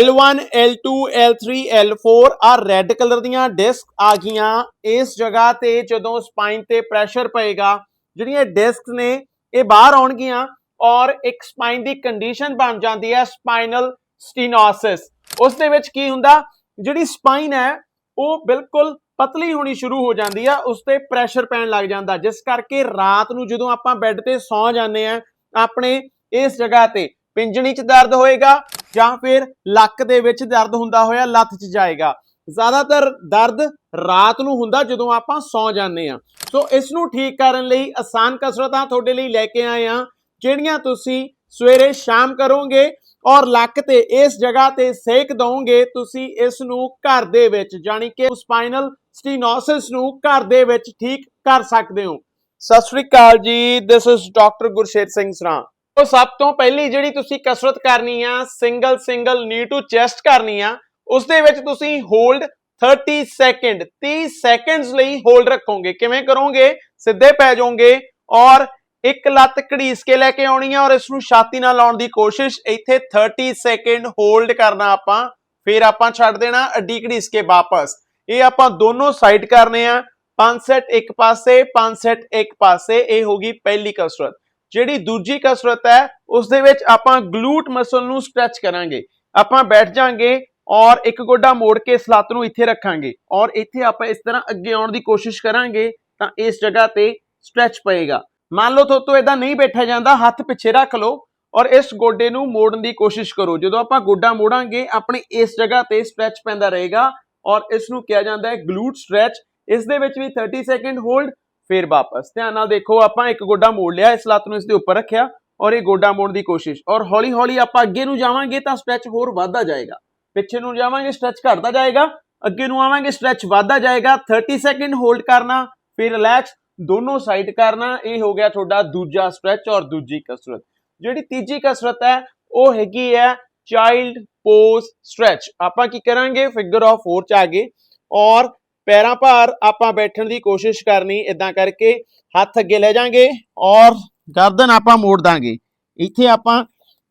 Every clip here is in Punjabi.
L1 L2 L3 L4 ਆ ਰੈੱਡ ਕਲਰ ਦੀਆਂ ਡਿਸਕ ਆ ਗਈਆਂ। ਇਸ ਜਗ੍ਹਾ ਤੇ ਜਦੋਂ ਸਪਾਈਨ ਤੇ ਪ੍ਰੈਸ਼ਰ ਪਏਗਾ, ਜਿਹੜੀਆਂ ਡਿਸਕਸ ਨੇ, ਇਹ ਬਾਹਰ ਆਉਣਗੀਆਂ ਔਰ ਇੱਕ ਸਪਾਈਨ ਦੀ ਕੰਡੀਸ਼ਨ ਬਣ ਜਾਂਦੀ ਹੈ ਸਪਾਈਨਲ ਸਟੀਨੋਸਿਸ ਉਸ ਦੇ ਵਿੱਚ ਕੀ ਹੁੰਦਾ? ਜਿਹੜੀ ਸਪਾਈਨ ਹੈ, ਉਹ ਬਿਲਕੁਲ ਪਤਲੀ ਹੋਣੀ ਸ਼ੁਰੂ ਹੋ ਜਾਂਦੀ ਆ, ਉਸ ਤੇ ਪ੍ਰੈਸ਼ਰ ਪੈਣ ਲੱਗ ਜਾਂਦਾ। ਜਿਸ ਕਰਕੇ ਰਾਤ ਨੂੰ ਜਦੋਂ ਆਪਾਂ ਬੈੱਡ ਤੇ ਸੌਂ ਜਾਂਦੇ ਆ, ਆਪਣੇ ਇਸ ਜਗ੍ਹਾ ਤੇ ਪਿੰਜਣੀ 'ਚ ਦਰਦ ਹੋਏਗਾ ਜਾਂ ਫਿਰ ਲੱਕ ਦੇ ਵਿੱਚ ਦਰਦ ਹੁੰਦਾ ਹੋਇਆ ਲੱਤ 'ਚ ਜਾਏਗਾ। ਜ਼ਿਆਦਾਤਰ ਦਰਦ ਰਾਤ ਨੂੰ ਹੁੰਦਾ ਜਦੋਂ ਆਪਾਂ ਸੌ ਜਾਂਦੇ ਆ ਸੋ ਇਸ ਨੂੰ ਠੀਕ ਕਰਨ ਲਈ ਆਸਾਨ ਕਸਰਤਾਂ ਤੁਹਾਡੇ ਲਈ ਲੈ ਕੇ ਆਏ ਆ ਜਿਹੜੀਆਂ ਤੁਸੀਂ ਸਵੇਰੇ ਸ਼ਾਮ ਕਰੋਗੇ ਔਰ ਲੱਕ ਤੇ ਇਸ ਜਗ੍ਹਾ ਤੇ ਸੇਕ ਦਵੋਗੇ, ਤੁਸੀਂ ਇਸ ਨੂੰ ਘਰ ਦੇ ਵਿੱਚ ਜਾਨੀ ਕਿ ਸਪਾਈਨਲ ਸਟੀਨੋਸਿਸ ਨੂੰ ਘਰ ਦੇ ਵਿੱਚ ਠੀਕ ਕਰ ਸਕਦੇ ਹੋ। ਸਤਿ ਸ਼੍ਰੀ ਅਕਾਲ ਜੀ this is doctor Gursher Singh Sran. ਉਹ ਸਭ ਤੋਂ ਪਹਿਲੀ ਜਿਹੜੀ ਤੁਸੀਂ ਕਸਰਤ ਕਰਨੀ ਆ single single knee to chest ਕਰਨੀ ਆ ਉਸ ਦੇ ਵਿੱਚ ਤੁਸੀਂ ਹੋਲਡ 30 ਸੈਕਿੰਡ 30 ਸੈਕਿੰਡਸ ਲਈ ਹੋਲਡ ਰੱਖੋਗੇ। ਕਿਵੇਂ ਕਰੋਗੇ? ਸਿੱਧੇ ਪੈ ਜਾਓਗੇ ਔਰ ਇੱਕ ਲੱਤ ਘੜੀਸ ਕੇ ਲੈ ਕੇ ਆਉਣੀ ਆ ਔਰ ਇਸ ਨੂੰ ਛਾਤੀ ਨਾਲ ਲਾਉਣ ਦੀ ਕੋਸ਼ਿਸ਼, ਇੱਥੇ 30 ਸੈਕਿੰਡ ਹੋਲਡ ਕਰਨਾ ਆਪਾਂ, ਫਿਰ ਆਪਾਂ ਛੱਡ ਦੇਣਾ, ਅੱਡੀ ਘੜੀਸ ਕੇ ਵਾਪਸ। ਇਹ ਆਪਾਂ ਦੋਨੋਂ ਸਾਈਡ ਕਰਨੇ ਆ, ਪੰਜ ਸੈਟ ਇੱਕ ਪਾਸੇ, ਪੰਜ ਸੈਟ ਇੱਕ ਪਾਸੇ, ਇਹ ਹੋਗੀ ਪਹਿਲੀ ਕਸਰਤ। ਜਿਹੜੀ ਦੂਜੀ ਕਸਰਤ ਹੈ ਉਸ ਦੇ ਵਿੱਚ ਆਪਾਂ ਗਲੂਟ ਮਸਲ ਨੂੰ ਸਟ੍ਰੈਚ ਕਰਾਂਗੇ। ਆਪਾਂ ਬੈਠ ਜਾਾਂਗੇ ਔਰ ਇੱਕ ਗੋਡਾ ਮੋੜ ਕੇ ਇਸ ਲੱਤ ਨੂੰ ਇੱਥੇ ਰੱਖਾਂਗੇ। ਔਰ ਇੱਥੇ ਆਪਾਂ ਇਸ ਤਰ੍ਹਾਂ ਅੱਗੇ ਆਉਣ ਦੀ ਕੋਸ਼ਿਸ਼ ਕਰਾਂਗੇ ਤਾਂ ਇਸ ਜਗ੍ਹਾ ਤੇ ਸਟ੍ਰੈਚ ਪਏਗਾ। ਮੰਨ ਲਓ ਤੁਹਾਤੋਂ ਇਦਾਂ ਨਹੀਂ ਬੈਠਿਆ ਜਾਂਦਾ, ਹੱਥ ਪਿੱਛੇ ਰੱਖ ਲਓ ਔਰ ਇਸ ਗੋਡੇ ਨੂੰ ਮੋੜਨ ਦੀ ਕੋਸ਼ਿਸ਼ ਕਰੋ। ਜਦੋਂ ਆਪਾਂ ਗੋਡਾ ਮੋੜਾਂਗੇ, ਆਪਣੇ ਇਸ ਜਗ੍ਹਾ ਤੇ ਸਟ੍ਰੈਚ ਪੈਂਦਾ ਰਹੇਗਾ ਔਰ ਇਸ ਨੂੰ ਕਿਹਾ ਜਾਂਦਾ ਹੈ ਗਲੂਟ ਸਟ੍ਰੈਚ ਇਸ ਦੇ ਵਿੱਚ ਵੀ 30 ਸੈਕਿੰਡ ਹੋਲਡ ਫਿਰ ਵਾਪਸ। ਧਿਆਨ ਨਾਲ ਦੇਖੋ, ਆਪਾਂ ਇੱਕ ਗੋਡਾ ਮੋੜ ਲਿਆ, ਇਸ ਲੱਤ ਨੂੰ ਇਸ ਦੇ ਉੱਪਰ ਰੱਖਿਆ ਔਰ ਇਹ ਗੋਡਾ ਮੋੜਨ ਦੀ ਕੋਸ਼ਿਸ਼। ਔਰ ਹੌਲੀ ਹੌਲੀ ਆਪਾਂ ਅੱਗੇ ਨੂੰ ਜਾਵਾਂਗੇ ਤਾਂ ਸਟ੍ਰੈਚ ਹੋਰ ਵੱਧਦਾ ਜਾਏਗਾ। ਪਿੱਛੇ ਨੂੰ ਜਾਵਾਂਗੇ ਸਟ੍ਰੈਚ ਘਟਦਾ ਜਾਏਗਾ, ਅੱਗੇ ਨੂੰ ਆਵਾਂਗੇ ਸਟ੍ਰੈਚ ਵੱਧਦਾ ਜਾਏਗਾ 30 ਸੈਕਿੰਡ ਹੋਲਡ ਕਰਨਾ, ਫਿਰ ਰਿਲੈਕਸ ਦੋਨੋਂ ਸਾਈਡ ਕਰਨਾ, ਇਹ ਹੋ ਗਿਆ ਤੁਹਾਡਾ ਦੂਜਾ ਸਟ੍ਰੈਚ ਔਰ ਦੂਜੀ ਕਸਰਤ। ਜਿਹੜੀ ਤੀਜੀ ਕਸਰਤ ਹੈ, ਉਹ ਹੈਗੀ ਹੈ ਚਾਈਲਡ ਪੋਜ਼ ਸਟ੍ਰੈਚ ਆਪਾਂ ਕੀ ਕਰਾਂਗੇ? ਫਿਗਰ ਆਫ 4 ਚ ਆ ਗਏ। ਔਰ ਪੈਰਾਂ ਭਾਰ ਆਪਾਂ ਬੈਠਣ ਦੀ ਕੋਸ਼ਿਸ਼ ਕਰਨੀ ਇਦਾਂ ਕਰਕੇ ਹੱਥ ਅੱਗੇ ਲੈ ਜਾਾਂਗੇ ਔਰ ਗਰਦਨ ਆਪਾਂ ਮੋੜ ਦਾਂਗੇ। ਇੱਥੇ ਆਪਾਂ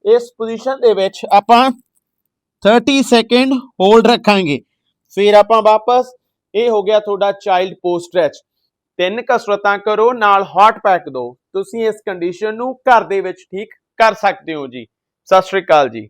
ਇਸ ਪੋਜੀਸ਼ਨ ਦੇ ਵਿੱਚ ਆਪਾਂ 30 ਸੈਕਿੰਡ ਹੋਲਡ ਰੱਖਾਂਗੇ। ਫਿਰ ਆਪਾਂ ਵਾਪਸ, ਇਹ ਹੋ ਗਿਆ ਤੁਹਾਡਾ ਚਾਈਲਡ ਪੋਸਟ ਸਟ੍ਰੈਚ ਤਿੰਨ ਕਸਰਤਾਂ ਕਰੋ, ਨਾਲ ਹੌਟ ਪੈਕ ਦੋ। ਤੁਸੀਂ ਇਸ ਕੰਡੀਸ਼ਨ ਨੂੰ ਘਰ ਦੇ ਵਿੱਚ ਠੀਕ ਕਰ ਸਕਦੇ ਹੋ ਜੀ। ਸਤਿ ਸ਼੍ਰੀ ਅਕਾਲ ਜੀ।